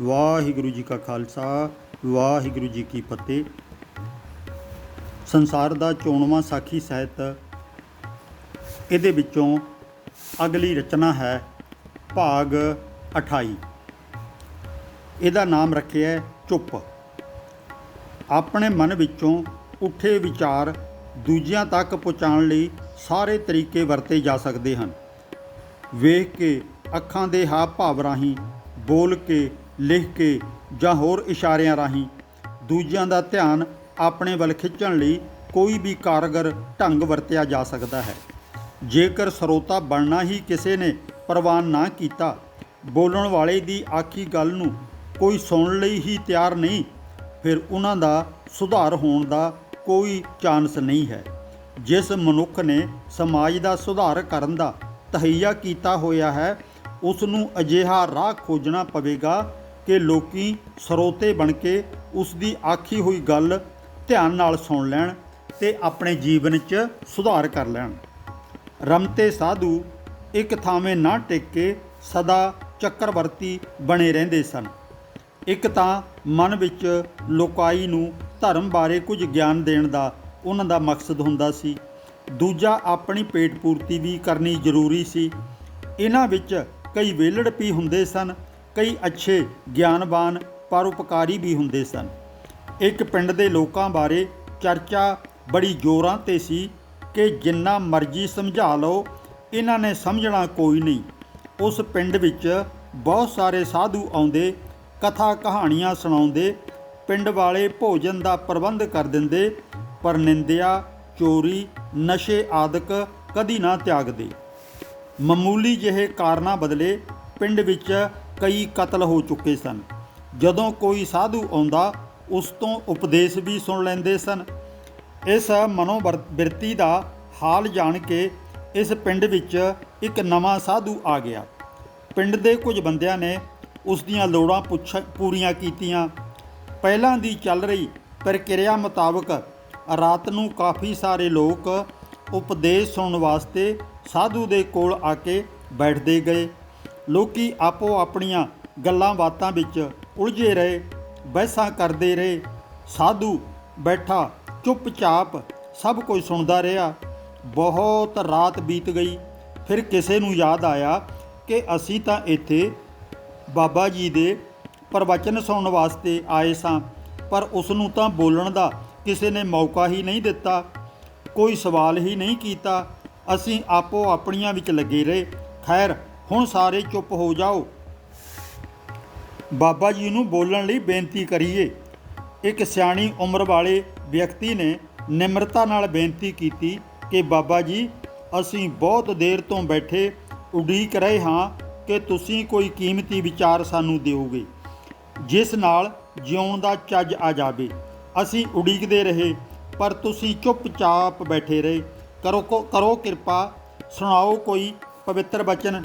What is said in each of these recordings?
ਵਾਹਿਗੁਰੂ ਜੀ ਕਾ ਖਾਲਸਾ, ਵਾਹਿਗੁਰੂ ਜੀ ਕੀ ਫਤਿਹ। ਸੰਸਾਰ ਦਾ ਚੋਣਵਾਂ ਸਾਖੀ ਸਾਹਿਤ, ਇਹਦੇ ਵਿੱਚੋਂ ਅਗਲੀ ਰਚਨਾ ਹੈ ਭਾਗ 28 ਇਹਦਾ ਨਾਮ ਰੱਖਿਆ ਹੈ ਚੁੱਪ। ਆਪਣੇ ਮਨ ਵਿੱਚੋਂ ਉੱਠੇ ਵਿਚਾਰ ਦੂਜਿਆਂ ਤੱਕ ਪਹੁੰਚਾਉਣ ਲਈ ਸਾਰੇ ਤਰੀਕੇ ਵਰਤੇ ਜਾ ਸਕਦੇ ਹਨ। ਵੇਖ ਕੇ ਅੱਖਾਂ ਦੇ ਹਾਵ ਭਾਵ ਰਾਹੀਂ ਬੋਲ ਕੇ ਲਿਖ ਕੇ ਜਾਂ ਹੋਰ ਇਸ਼ਾਰਿਆਂ ਰਾਹੀਂ ਦੂਜਿਆਂ ਦਾ ਧਿਆਨ ਆਪਣੇ ਵੱਲ ਖਿੱਚਣ ਲਈ ਕੋਈ ਵੀ ਕਾਰਗਰ ਢੰਗ ਵਰਤਿਆ ਜਾ ਸਕਦਾ ਹੈ। ਜੇਕਰ ਸਰੋਤਾ ਬਣਨਾ ਹੀ ਕਿਸੇ ਨੇ ਪ੍ਰਵਾਨ ਨਾ ਕੀਤਾ, ਬੋਲਣ ਵਾਲੇ ਦੀ ਆਖੀ ਗੱਲ ਨੂੰ ਕੋਈ ਸੁਣਨ ਲਈ ਹੀ ਤਿਆਰ ਨਹੀਂ, ਫਿਰ ਉਹਨਾਂ ਦਾ ਸੁਧਾਰ ਹੋਣ ਦਾ ਕੋਈ ਚਾਂਸ ਨਹੀਂ ਹੈ। ਜਿਸ ਮਨੁੱਖ ਨੇ ਸਮਾਜ ਦਾ ਸੁਧਾਰ ਕਰਨ ਦਾ ਤਹਈਆ ਕੀਤਾ ਹੋਇਆ ਹੈ, ਉਸ ਨੂੰ ਅਜਿਹਾ ਰਾਹ ਖੋਜਣਾ ਪਵੇਗਾ ਕਿ ਲੋਕੀ ਸਰੋਤੇ ਬਣ ਕੇ ਉਸ ਦੀ ਆਖੀ ਹੋਈ ਗੱਲ ਧਿਆਨ ਨਾਲ ਸੁਣ ਲੈਣ ਤੇ ਆਪਣੇ ਜੀਵਨ 'ਚ ਸੁਧਾਰ ਕਰ ਲੈਣ। ਰਮਤੇ ਸਾਧੂ ਇੱਕ ਥਾਵੇਂ ਨਾ ਟਿਕ ਕੇ ਸਦਾ ਚੱਕਰਵਰਤੀ ਬਣੇ ਰਹਿੰਦੇ ਸਨ। ਇੱਕ ਤਾਂ ਮਨ ਵਿੱਚ ਲੋਕਾਈ ਨੂੰ ਧਰਮ ਬਾਰੇ ਕੁਝ ਗਿਆਨ ਦੇਣ ਦਾ ਉਹਨਾਂ ਦਾ ਮਕਸਦ ਹੁੰਦਾ ਸੀ। ਦੂਜਾ ਆਪਣੀ ਪੇਟ ਪੂਰਤੀ ਵੀ ਕਰਨੀ ਜ਼ਰੂਰੀ ਸੀ। ਇਹਨਾਂ ਵਿੱਚ ਕਈ ਵਿਹਲੜ ਵੀ ਹੁੰਦੇ ਸਨ। ਕਈ ਅੱਛੇ ਗਿਆਨਵਾਨ ਪਰਉਪਕਾਰੀ ਵੀ ਹੁੰਦੇ ਸਨ। ਇੱਕ ਪਿੰਡ ਦੇ ਲੋਕਾਂ ਬਾਰੇ ਚਰਚਾ ਬੜੀ ਜ਼ੋਰਾਂ ਤੇ ਸੀ ਕਿ ਜਿੰਨਾ ਮਰਜ਼ੀ ਸਮਝਾ ਲਓ, ਇਹਨਾਂ ਨੇ ਸਮਝਣਾ ਕੋਈ ਨਹੀਂ। ਉਸ ਪਿੰਡ ਵਿੱਚ ਬਹੁਤ ਸਾਰੇ ਸਾਧੂ ਆਉਂਦੇ, ਕਥਾ ਕਹਾਣੀਆਂ ਸੁਣਾਉਂਦੇ, ਪਿੰਡ ਵਾਲੇ ਭੋਜਨ ਦਾ ਪ੍ਰਬੰਧ ਕਰ ਦਿੰਦੇ, ਪਰ ਨਿੰਦਿਆ, ਚੋਰੀ, ਨਸ਼ੇ ਆਦਿਕ ਕਦੀ ਨਾ ਤਿਆਗਦੇ। ਮਾਮੂਲੀ ਜਿਹੇ ਕਾਰਨਾਂ ਬਦਲੇ ਪਿੰਡ ਵਿੱਚ ਕਈ ਕਤਲ ਹੋ ਚੁੱਕੇ ਸਨ। ਜਦੋਂ ਕੋਈ ਸਾਧੂ ਆਉਂਦਾ, ਉਸ ਤੋਂ ਉਪਦੇਸ਼ ਵੀ ਸੁਣ ਲੈਂਦੇ ਸਨ। ਇਸ ਮਨੋਬਿਰਤੀ ਦਾ ਹਾਲ ਜਾਣ ਕੇ ਇਸ ਪਿੰਡ ਵਿੱਚ ਇੱਕ ਨਵਾਂ ਸਾਧੂ ਆ ਗਿਆ। ਪਿੰਡ ਦੇ ਕੁਝ ਬੰਦਿਆਂ ਨੇ ਉਸ ਦੀਆਂ ਲੋੜਾਂ ਪੁੱਛ ਪੂਰੀਆਂ ਕੀਤੀਆਂ। ਪਹਿਲਾਂ ਦੀ ਚੱਲ ਰਹੀ ਪ੍ਰਕਿਰਿਆ ਮੁਤਾਬਕ ਰਾਤ ਨੂੰ ਕਾਫੀ ਸਾਰੇ ਲੋਕ ਉਪਦੇਸ਼ ਸੁਣਨ ਵਾਸਤੇ ਸਾਧੂ ਦੇ ਕੋਲ ਆ ਕੇ ਬੈਠਦੇ ਗਏ। ਲੋਕੀ ਆਪੋ ਆਪਣੀਆਂ ਗੱਲਾਂ ਬਾਤਾਂ ਵਿੱਚ ਉਲਝੇ ਰਹੇ, ਬਹਿਸਾਂ ਕਰਦੇ ਰਹੇ। ਸਾਧੂ ਬੈਠਾ, ਚੁੱਪਚਾਪ ਸਭ ਕੁਝ ਸੁਣਦਾ ਰਿਹਾ। ਬਹੁਤ ਰਾਤ ਬੀਤ ਗਈ। ਫਿਰ ਕਿਸੇ ਨੂੰ ਯਾਦ ਆਇਆ ਕਿ ਅਸੀਂ ਤਾਂ ਇੱਥੇ ਬਾਬਾ ਜੀ ਦੇ ਪ੍ਰਵਚਨ ਸੁਣਨ ਵਾਸਤੇ ਆਏ ਸਾਂ, ਪਰ ਉਸ ਨੂੰ ਤਾਂ ਬੋਲਣ ਦਾ ਕਿਸੇ ਨੇ ਮੌਕਾ ਹੀ ਨਹੀਂ ਦਿੱਤਾ, ਕੋਈ ਸਵਾਲ ਹੀ ਨਹੀਂ ਕੀਤਾ। ਅਸੀਂ ਆਪੋ ਆਪਣੀਆਂ ਵਿੱਚ ਲੱਗੇ ਰਹੇ। ਖੈਰ ਹੁਣ ਸਾਰੇ ਚੁੱਪ ਹੋ ਜਾਓ। ਬਾਬਾ ਜੀ ਨੂੰ ਬੋਲਣ ਲਈ ਬੇਨਤੀ ਕਰੀਏ। ਇੱਕ ਸਿਆਣੀ ਉਮਰ ਵਾਲੇ ਵਿਅਕਤੀ ਨੇ ਨਿਮਰਤਾ ਨਾਲ ਬੇਨਤੀ ਕੀਤੀ ਕਿ ਬਾਬਾ ਜੀ, ਅਸੀਂ ਬਹੁਤ ਦੇਰ ਤੋਂ ਬੈਠੇ ਉਡੀਕ ਰਹੇ ਹਾਂ ਕਿ ਤੁਸੀਂ ਕੋਈ ਕੀਮਤੀ ਵਿਚਾਰ ਸਾਨੂੰ ਦਿਓਗੇ। ਜਿਸ ਨਾਲ ਜਿਉਣ ਦਾ ਚੱਜ ਆ ਜਾਵੇ। ਅਸੀਂ ਉਡੀਕਦੇ ਰਹੇ, ਪਰ ਤੁਸੀਂ ਚੁੱਪਚਾਪ ਬੈਠੇ ਰਹੇ। ਕਰੋ ਕੋ- ਕਰੋ ਕਿਰਪਾ, ਸੁਣਾਓ ਕੋਈ ਪਵਿੱਤਰ ਬਚਨ।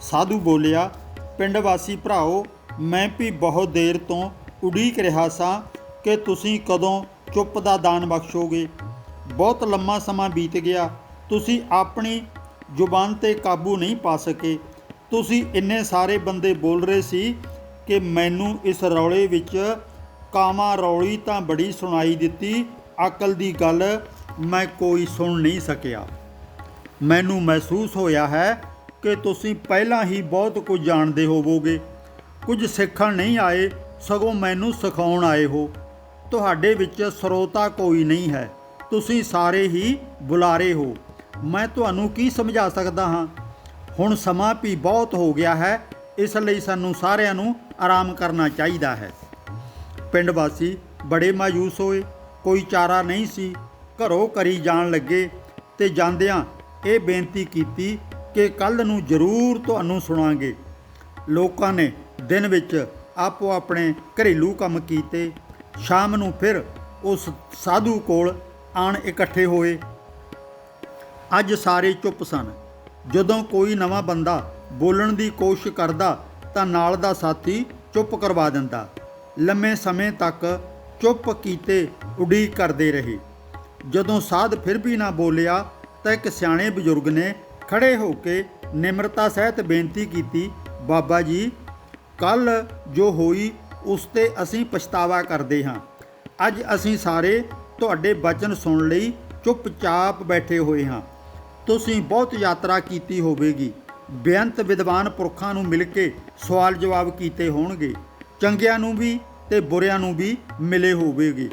ਸਾਧੂ ਬੋਲਿਆ, ਪਿੰਡ ਵਾਸੀ ਭਰਾਓ, ਮੈਂ ਵੀ ਬਹੁਤ ਦੇਰ ਤੋਂ ਉਡੀਕ ਰਿਹਾ ਸਾਂ ਕਿ ਤੁਸੀਂ ਕਦੋਂ ਚੁੱਪ ਦਾ ਦਾਨ ਬਖਸ਼ੋਗੇ। ਬਹੁਤ ਲੰਮਾ ਸਮਾਂ ਬੀਤ ਗਿਆ। ਤੁਸੀਂ ਆਪਣੀ ਜ਼ੁਬਾਨ ਤੇ ਕਾਬੂ ਨਹੀਂ ਪਾ ਸਕੇ। ਤੁਸੀਂ ਇੰਨੇ ਸਾਰੇ ਬੰਦੇ ਬੋਲ ਰਹੇ ਸੀ ਕਿ ਮੈਨੂੰ ਇਸ ਰੌਲੇ ਵਿੱਚ ਕਾਮਾ ਰੌਲੀ ਤਾਂ ਬੜੀ ਸੁਣਾਈ ਦਿੱਤੀ। ਅਕਲ ਦੀ ਗੱਲ ਮੈਂ ਕੋਈ ਸੁਣ ਨਹੀਂ ਸਕਿਆ। ਮੈਨੂੰ ਮਹਿਸੂਸ ਹੋਇਆ ਹੈ ਕਿ ਤੁਸੀਂ ਪਹਿਲਾਂ ਹੀ ਬਹੁਤ ਕੁਝ ਜਾਣਦੇ ਹੋਵੋਗੇ। ਕੁਝ ਸਿੱਖਣ ਨਹੀਂ ਆਏ, ਸਗੋਂ ਮੈਨੂੰ ਸਿਖਾਉਣ ਆਏ ਹੋ। ਤੁਹਾਡੇ ਵਿੱਚ ਸਰੋਤਾ ਕੋਈ ਨਹੀਂ ਹੈ। ਤੁਸੀਂ ਸਾਰੇ ਹੀ ਬੁਲਾਰੇ ਹੋ। ਮੈਂ ਤੁਹਾਨੂੰ ਕੀ ਸਮਝਾ ਸਕਦਾ ਹਾਂ? ਹੁਣ ਸਮਾਂ ਵੀ ਬਹੁਤ ਹੋ ਗਿਆ ਹੈ। ਇਸ ਲਈ ਸਾਨੂੰ ਸਾਰਿਆਂ ਨੂੰ ਆਰਾਮ ਕਰਨਾ ਚਾਹੀਦਾ ਹੈ। ਪਿੰਡ ਵਾਸੀ ਬੜੇ ਮਾਯੂਸ ਹੋਏ। ਕੋਈ ਚਾਰਾ ਨਹੀਂ ਸੀ। ਘਰੋਂ ਕਰੀ ਜਾਣ ਲੱਗੇ ਤੇ ਜਾਂਦਿਆਂ ਇਹ ਬੇਨਤੀ ਕੀਤੀ ਕਿ ਕੱਲ ਨੂੰ ਜ਼ਰੂਰ ਤੁਹਾਨੂੰ ਸੁਣਾਂਗੇ। ਲੋਕਾਂ ਨੇ ਦਿਨ ਵਿੱਚ ਆਪੋ ਆਪਣੇ ਘਰੇਲੂ ਕੰਮ ਕੀਤੇ। ਸ਼ਾਮ ਨੂੰ ਫਿਰ ਉਸ ਸਾਧੂ ਕੋਲ ਆਣ ਇਕੱਠੇ ਹੋਏ। ਅੱਜ ਸਾਰੇ ਚੁੱਪ ਸਨ। ਜਦੋਂ ਕੋਈ ਨਵਾਂ ਬੰਦਾ ਬੋਲਣ ਦੀ ਕੋਸ਼ਿਸ਼ ਕਰਦਾ, ਤਾਂ ਨਾਲ ਦਾ ਸਾਥੀ ਚੁੱਪ ਕਰਵਾ ਦਿੰਦਾ। ਲੰਮੇ ਸਮੇਂ ਤੱਕ ਚੁੱਪ ਕੀਤੇ ਉਡੀਕ ਕਰਦੇ ਰਹੇ। ਜਦੋਂ ਸਾਧ ਫਿਰ ਵੀ ਨਾ ਬੋਲਿਆ, ਤਾਂ ਇੱਕ ਸਿਆਣੇ ਬਜ਼ੁਰਗ ਨੇ ਖੜੇ ਹੋ ਕੇ ਨਿਮਰਤਾ ਸਹਿਤ ਬੇਨਤੀ ਕੀਤੀ, ਬਾਬਾ ਜੀ, ਕੱਲ ਜੋ ਹੋਈ, ਉਸ ਤੇ ਅਸੀਂ ਪਛਤਾਵਾ ਕਰਦੇ ਹਾਂ। ਅੱਜ ਅਸੀਂ ਸਾਰੇ ਤੁਹਾਡੇ ਬਚਨ ਸੁਣਨ ਲਈ, ਚੁੱਪਚਾਪ ਬੈਠੇ ਹੋਏ ਹਾਂ। ਤੁਸੀਂ ਬਹੁਤ ਯਾਤਰਾ ਕੀਤੀ ਹੋਵੇਗੀ। ਬੇਅੰਤ ਵਿਦਵਾਨ ਪੁਰਖਾਂ ਨੂੰ ਮਿਲ ਕੇ ਸਵਾਲ ਜਵਾਬ ਕੀਤੇ ਹੋਣਗੇ। ਚੰਗਿਆਂ ਨੂੰ ਵੀ ਤੇ ਬੁਰਿਆਂ ਨੂੰ ਵੀ ਮਿਲੇ ਹੋਵੇਗੇ।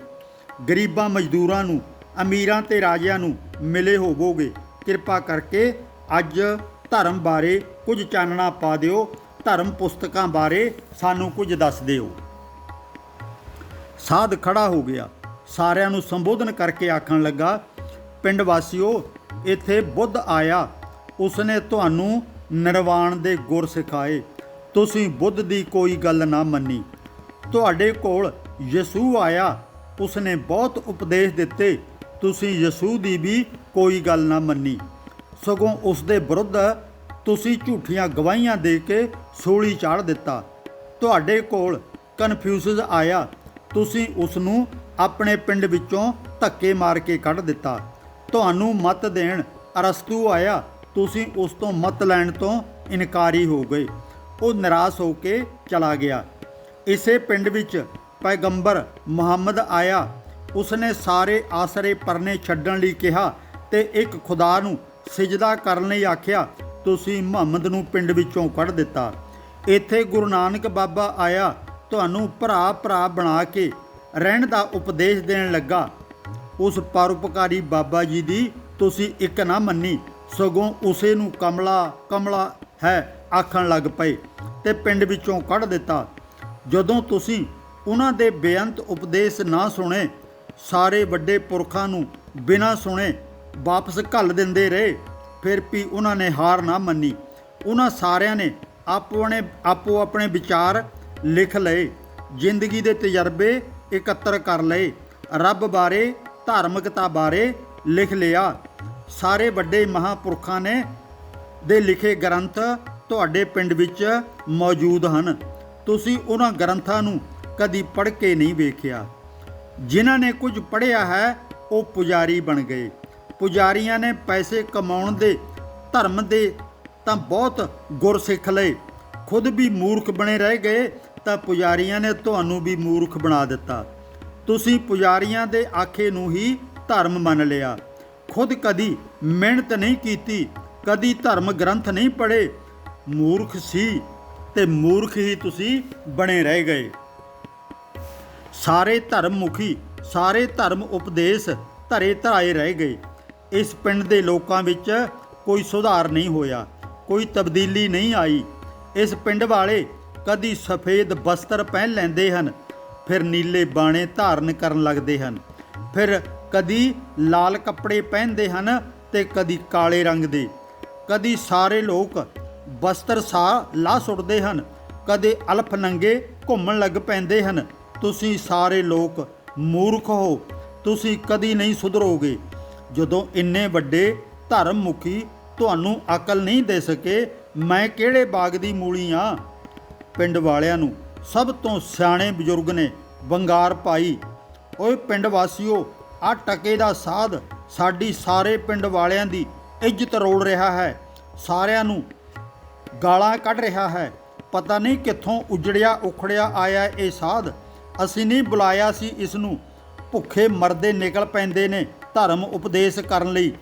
ਗਰੀਬਾਂ ਮਜ਼ਦੂਰਾਂ ਨੂੰ, ਅਮੀਰਾਂ ਤੇ ਰਾਜਿਆਂ ਨੂੰ ਮਿਲੇ ਹੋਵੋਗੇ। ਕਿਰਪਾ ਕਰਕੇ ਅੱਜ ਧਰਮ ਬਾਰੇ ਕੁਝ ਚਾਨਣਾ ਪਾ ਦਿਓ, ਧਰਮ ਪੁਸਤਕਾਂ ਬਾਰੇ ਸਾਨੂੰ ਕੁਝ ਦੱਸ ਦਿਓ। ਸਾਧ ਖੜਾ ਹੋ ਗਿਆ। ਸਾਰਿਆਂ ਨੂੰ ਸੰਬੋਧਨ ਕਰਕੇ ਆਖਣ ਲੱਗਾ, ਪਿੰਡ ਵਾਸੀਓ, ਇੱਥੇ ਬੁੱਧ ਆਇਆ। ਉਸਨੇ ਤੁਹਾਨੂੰ ਨਿਰਵਾਣ ਦੇ ਗੁਰ ਸਿਖਾਏ। ਤੁਸੀਂ ਬੁੱਧ ਦੀ ਕੋਈ ਗੱਲ ਨਾ ਮੰਨੀ। ਤੁਹਾਡੇ ਕੋਲ ਯਿਸੂ ਆਇਆ। ਉਸਨੇ ਬਹੁਤ ਉਪਦੇਸ਼ ਦਿੱਤੇ। ਤੁਸੀਂ ਯਿਸੂ ਦੀ ਵੀ ਕੋਈ ਗੱਲ ਨਾ ਮੰਨੀ। ਸਗੋਂ ਉਸ ਦੇ ਵਿਰੁੱਧ ਤੁਸੀਂ ਝੂਠੀਆਂ ਗਵਾਹੀਆਂ ਦੇ ਕੇ ਸੂਲੀ ਚਾੜ ਦਿੱਤਾ। ਤੁਹਾਡੇ ਕੋਲ ਕਨਫਿਊਜ਼ਸ ਆਇਆ। ਤੁਸੀਂ ਉਸ ਨੂੰ ਆਪਣੇ ਪਿੰਡ ਵਿੱਚੋਂ ਧੱਕੇ ਮਾਰ ਕੇ ਕੱਢ ਦਿੱਤਾ। ਤੁਹਾਨੂੰ ਮਤ ਦੇਣ ਅਰਸਤੂ ਆਇਆ। ਤੁਸੀਂ ਉਸ ਤੋਂ ਮਤ ਲੈਣ ਤੋਂ ਇਨਕਾਰੀ ਹੋ ਗਏ। ਉਹ ਨਿਰਾਸ਼ ਹੋ ਕੇ ਚਲਾ ਗਿਆ। ਇਸੇ ਪਿੰਡ ਵਿੱਚ ਪੈਗੰਬਰ ਮੁਹੰਮਦ ਆਇਆ। ਉਸਨੇ ਸਾਰੇ ਆਸਰੇ ਪਰਨੇ ਛੱਡਣ ਲਈ ਕਿਹਾ ਤੇ ਇੱਕ ਖੁਦਾ ਨੂੰ ਸਿਜਦਾ ਕਰਨ ਲਈ ਆਖਿਆ, ਤੁਸੀਂ ਮੁਹੰਮਦ ਨੂੰ ਪਿੰਡ ਵਿੱਚੋਂ ਕੱਢ ਦਿੱਤਾ। ਇੱਥੇ ਗੁਰੂ ਨਾਨਕ ਬਾਬਾ ਆਇਆ, ਤੁਹਾਨੂੰ ਭਰਾ ਭਰਾ ਬਣਾ ਕੇ ਰਹਿਣ ਦਾ ਉਪਦੇਸ਼ ਦੇਣ ਲੱਗਾ। ਉਸ ਪਰਉਪਕਾਰੀ ਬਾਬਾ ਜੀ ਦੀ ਤੁਸੀਂ ਇੱਕ ਨਾ ਮੰਨੀ, ਸਗੋਂ ਉਸੇ ਨੂੰ ਕਮਲਾ ਕਮਲਾ ਹੈ ਆਖਣ ਲੱਗ ਪਏ ਤੇ ਪਿੰਡ ਵਿੱਚੋਂ ਕੱਢ ਦਿੱਤਾ। ਜਦੋਂ ਤੁਸੀਂ ਉਹਨਾਂ ਦੇ ਬੇਅੰਤ ਉਪਦੇਸ਼ ਨਾ ਸੁਣੇ, ਸਾਰੇ ਵੱਡੇ ਪੁਰਖਾਂ ਨੂੰ ਬਿਨਾਂ ਸੁਣੇ ਵਾਪਸ ਘੱਲ ਦਿੰਦੇ ਰਹੇ। ਫਿਰ ਵੀ ਉਹਨਾਂ ਨੇ ਹਾਰ ਨਾ ਮੰਨੀ। ਉਹਨਾਂ ਸਾਰਿਆਂ ਨੇ ਆਪਣੇ, ਆਪੋ ਆਪਣੇ ਵਿਚਾਰ ਲਿਖ ਲਏ। ਜ਼ਿੰਦਗੀ ਦੇ ਤਜਰਬੇ ਇਕੱਤਰ ਕਰ ਲਏ। ਰੱਬ ਬਾਰੇ, ਧਾਰਮਿਕਤਾ ਬਾਰੇ ਲਿਖ ਲਿਆ। ਸਾਰੇ ਵੱਡੇ ਮਹਾਪੁਰਖਾਂ ਨੇ ਦੇ ਲਿਖੇ ਗ੍ਰੰਥ ਤੁਹਾਡੇ ਪਿੰਡ ਵਿੱਚ ਮੌਜੂਦ ਹਨ। ਤੁਸੀਂ ਉਹਨਾਂ ਗ੍ਰੰਥਾਂ ਨੂੰ ਕਦੀ ਪੜ੍ਹ ਕੇ ਨਹੀਂ ਵੇਖਿਆ। ਜਿਨ੍ਹਾਂ ਨੇ ਕੁਝ ਪੜ੍ਹਿਆ ਹੈ, ਉਹ ਪੁਜਾਰੀ ਬਣ ਗਏ। ਪੁਜਾਰੀਆਂ ਨੇ ਪੈਸੇ ਕਮਾਉਣ ਦੇ, ਧਰਮ ਦੇ ਤਾਂ ਬਹੁਤ ਗੁਰ ਸਿੱਖ ਲਏ। ਖੁਦ ਵੀ ਮੂਰਖ ਬਣੇ ਰਹਿ ਗਏ ਤਾਂ ਪੁਜਾਰੀਆਂ ਨੇ ਤੁਹਾਨੂੰ ਵੀ ਮੂਰਖ ਬਣਾ ਦਿੱਤਾ। ਤੁਸੀਂ ਪੁਜਾਰੀਆਂ ਦੇ ਆਖੇ ਨੂੰ ਹੀ ਧਰਮ ਮੰਨ ਲਿਆ। ਖੁਦ ਕਦੀ ਮਿਹਨਤ ਨਹੀਂ ਕੀਤੀ, ਕਦੀ ਧਰਮ ਗ੍ਰੰਥ ਨਹੀਂ ਪੜ੍ਹੇ। ਮੂਰਖ ਸੀ ਤੇ ਮੂਰਖ ਹੀ ਤੁਸੀਂ ਬਣੇ ਰਹਿ ਗਏ। ਸਾਰੇ ਧਰਮ ਮੁਖੀ ਸਾਰੇ ਧਰਮ ਉਪਦੇਸ਼ ਧਰੇ ਧਰਾਏ ਰਹਿ ਗਏ। ਇਸ ਪਿੰਡ ਦੇ ਲੋਕਾਂ ਵਿੱਚ ਕੋਈ ਸੁਧਾਰ ਨਹੀਂ ਹੋਇਆ, ਕੋਈ ਤਬਦੀਲੀ ਨਹੀਂ ਆਈ। ਇਸ ਪਿੰਡ ਵਾਲੇ ਕਦੀ ਸਫੇਦ ਬਸਤਰ ਪਹਿਨ ਲੈਂਦੇ ਹਨ, ਫਿਰ ਨੀਲੇ ਬਾਣੇ ਧਾਰਨ ਕਰਨ ਲੱਗਦੇ ਹਨ, ਫਿਰ ਕਦੀ ਲਾਲ ਕੱਪੜੇ ਪਹਿਨਦੇ ਹਨ ਤੇ ਕਦੀ ਕਾਲੇ ਰੰਗ ਦੇ। ਕਦੀ ਸਾਰੇ ਲੋਕ ਬਸਤਰ ਸਾ ਲਾ ਸੁੱਟਦੇ ਹਨ, ਕਦੇ ਅਲਫ ਨੰਗੇ ਘੁੰਮਣ ਲੱਗ ਪੈਂਦੇ ਹਨ, ਤੁਸੀਂ ਸਾਰੇ ਲੋਕ ਮੂਰਖ ਹੋ, ਤੁਸੀਂ ਕਦੀ ਨਹੀਂ ਸੁਧਰੋਗੇ। ਜਦੋਂ ਇੰਨੇ ਵੱਡੇ ਧਰਮ ਮੁਖੀ ਤੁਹਾਨੂੰ ਅਕਲ ਨਹੀਂ ਦੇ ਸਕੇ, ਮੈਂ ਕਿਹੜੇ ਬਾਗ ਦੀ ਮੂਲੀ ਆ? ਪਿੰਡ ਵਾਲਿਆਂ ਨੂੰ ਸਭ ਤੋਂ ਸਿਆਣੇ ਬਜ਼ੁਰਗ ਨੇ ਬੰਗਾਰ ਪਾਈ। ਓਏ ਪਿੰਡ ਵਾਸੀਓ, ਆ ਟਕੇ ਦਾ ਸਾਧ ਸਾਡੀ ਸਾਰੇ ਪਿੰਡ ਵਾਲਿਆਂ ਦੀ ਇੱਜ਼ਤ ਰੋਲ ਰਿਹਾ ਹੈ। ਸਾਰਿਆਂ ਨੂੰ ਗਾਲਾਂ ਕੱਢ ਰਿਹਾ ਹੈ। ਪਤਾ ਨਹੀਂ ਕਿੱਥੋਂ ਉਜੜਿਆ, ਉਖੜਿਆ ਆਇਆ ਇਹ ਸਾਧ। ਅਸੀਂ ਨਹੀਂ ਬੁਲਾਇਆ ਸੀ ਇਸ ਨੂੰ। ਭੁੱਖੇ ਮਰਦੇ ਨਿਕਲ ਪੈਂਦੇ ਨੇ। ਧਰਮ ਉਪਦੇਸ਼ ਕਰਨ ਲਈ।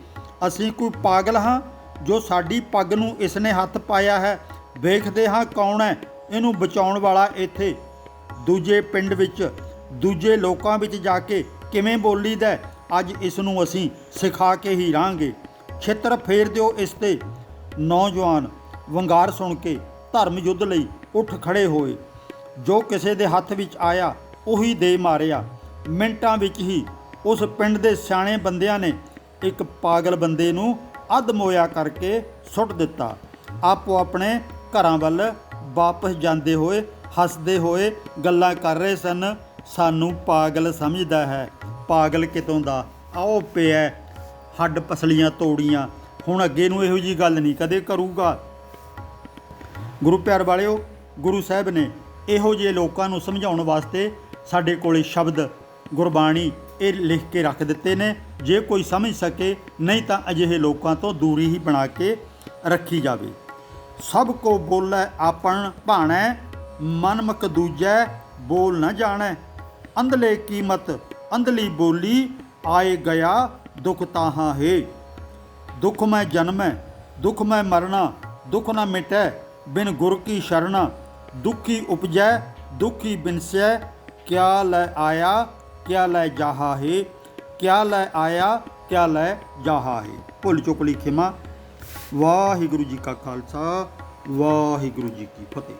ਅਸੀਂ ਕੋਈ ਪਾਗਲ ਹਾਂ ਜੋ ਸਾਡੀ ਪੱਗ ਨੂੰ ਇਸ ਨੇ ਹੱਥ ਪਾਇਆ ਹੈ। ਵੇਖਦੇ ਹਾਂ ਕੌਣ ਹੈ ਇਹਨੂੰ ਬਚਾਉਣ ਵਾਲਾ ਇੱਥੇ। ਦੂਜੇ ਪਿੰਡ ਵਿੱਚ ਦੂਜੇ ਲੋਕਾਂ ਵਿੱਚ ਜਾ ਕੇ ਕਿਵੇਂ ਬੋਲੀਦਾ ਹੈ, ਅੱਜ ਇਸ ਨੂੰ ਅਸੀਂ ਸਿਖਾ ਕੇ ਹੀ ਰਾਂਗੇ। ਛਿੱਤਰ ਫੇਰ ਦਿਓ ਇਸ ਤੇ। ਨੌਜਵਾਨ ਵੰਗਾਰ ਸੁਣ ਕੇ ਧਰਮ ਯੁੱਧ ਲਈ ਉੱਠ ਖੜੇ ਹੋਏ। ਜੋ ਕਿਸੇ ਦੇ ਹੱਥ ਵਿੱਚ ਆਇਆ ਉਹੀ ਦੇ ਮਾਰਿਆ। ਮਿੰਟਾਂ ਵਿੱਚ ਹੀ ਉਸ ਪਿੰਡ ਦੇ ਸਿਆਣੇ ਬੰਦਿਆਂ ਨੇ ਇੱਕ ਪਾਗਲ ਬੰਦੇ ਨੂੰ ਅੱਧ ਮੋਇਆ ਕਰਕੇ ਸੁੱਟ ਦਿੱਤਾ। ਆਪੋ ਆਪਣੇ ਘਰਾਂ ਵੱਲ ਵਾਪਸ ਜਾਂਦੇ ਹੋਏ, ਹੱਸਦੇ ਹੋਏ ਗੱਲਾਂ ਕਰ ਰਹੇ ਸਨ। ਸਾਨੂੰ ਪਾਗਲ ਸਮਝਦਾ ਹੈ। ਪਾਗਲ ਕਿਤੋਂ ਦਾ? ਆਓ ਪਿਆ, ਹੱਡ ਪਸਲੀਆਂ ਤੋੜੀਆਂ। ਹੁਣ ਅੱਗੇ ਨੂੰ ਇਹੋ ਜੀ ਗੱਲ ਨਹੀਂ ਕਦੇ ਕਰੂਗਾ। ਗੁਰੂ ਪਿਆਰ ਵਾਲਿਓ, ਗੁਰੂ ਸਾਹਿਬ ਨੇ ਇਹੋ ਜਿਹੇ ਲੋਕਾਂ ਨੂੰ ਸਮਝਾਉਣ ਵਾਸਤੇ ਸਾਡੇ ਕੋਲੇ ਸ਼ਬਦ, ਗੁਰਬਾਣੀ ਇਹ ਲਿਖ ਕੇ ਰੱਖ ਦਿੱਤੇ ਨੇ। ਜੇ ਕੋਈ ਸਮਝ ਸਕੇ, ਨਹੀਂ ਤਾਂ ਅਜਿਹੇ ਲੋਕਾਂ ਤੋਂ ਦੂਰੀ ਹੀ ਬਣਾ ਕੇ ਰੱਖੀ ਜਾਵੇ। ਸਭ ਕੋ ਬੋਲੇ ਆਪਣ ਭਾਣੈ, ਮਨ ਮਕ ਦੂਜੈ, ਬੋਲ ਨਾ ਜਾਣੈ। ਅੰਧਲੇ ਕੀਮਤ, ਅੰਧਲੀ ਬੋਲੀ, ਆਏ ਗਿਆ, ਦੁਖ ਤਾਹਾਂ ਹੈ। ਦੁਖ ਮੈਂ ਜਨਮੈ, ਦੁਖ ਮੈਂ ਮਰਨਾ, ਦੁਖ ਨਾ ਮਿਟੈ, ਬਿਨ ਗੁਰ ਕੀ ਸ਼ਰਣਾ ਦੁਖੀ ਉਪਜੈ, ਦੁਖੀ ਬਿਨਸੈ, ਕਿਆ ਲੈ ਆਇਆ ਕਿਆ ਲੈ ਜਾਹਾ ਹੈ? ਕਿਆ ਲੈ ਆਇਆ? ਕਿਆ ਲੈ ਜਾਹਾ ਹੈ? ਭੁੱਲ ਚੁੱਕ ਲਈ ਖਿਮਾ। ਵਾਹਿਗੁਰੂ ਜੀ ਕਾ ਖਾਲਸਾ, ਵਾਹਿਗੁਰੂ ਜੀ ਕੀ ਫਤਿਹ।